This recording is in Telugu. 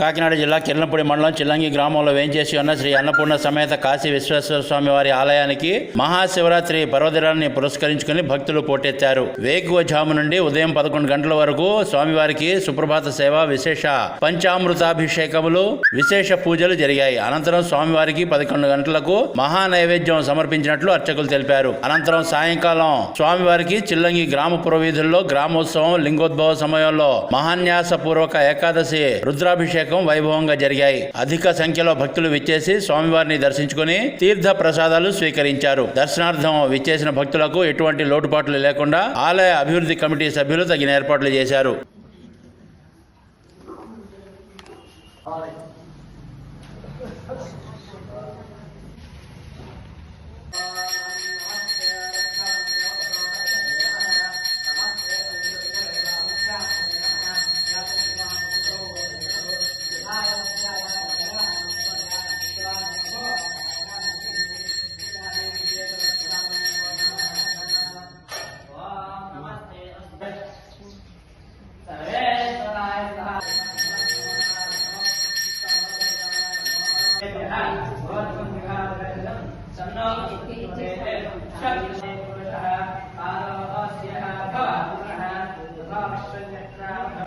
కాకినాడ జిల్లా కిరణపూడి మండలం చిల్లంగి గ్రామంలో వేంచేసి ఉన్న శ్రీ అన్నపూర్ణ సమేత కాశీ విశ్వేశ్వర స్వామి వారి ఆలయానికి మహాశివరాత్రి పర్వదినాన్ని పురస్కరించుకుని భక్తులు పోటెత్తారు. వేకువజాము నుండి ఉదయం పదకొండు గంటల వరకు స్వామివారికి సుప్రభాత సేవ విశేష పంచామృతాభిషేకములు విశేష పూజలు జరిగాయి. అనంతరం స్వామివారికి పదకొండు గంటలకు మహా నైవేద్యం సమర్పించినట్లు అర్చకులు తెలిపారు. అనంతరం సాయంకాలం స్వామివారికి చిల్లంగి గ్రామ పురవీధుల్లో గ్రామోత్సవం లింగోద్భవ సమయంలో మహాన్యాస పూర్వక ఏకాదశి రుద్రాభిషేక వైభవంగా జరిగాయి. అధిక సంఖ్యలో భక్తులు విచ్చేసి స్వామివారిని దర్శించుకుని తీర్థ ప్రసాదాలు స్వీకరించారు. దర్శనార్థం విచ్చేసిన భక్తులకు ఎటువంటి లోటుపాట్లు లేకుండా ఆలయ అభివృద్ధి కమిటీ సభ్యులు తగిన ఏర్పాట్లు చేశారు. Gracias.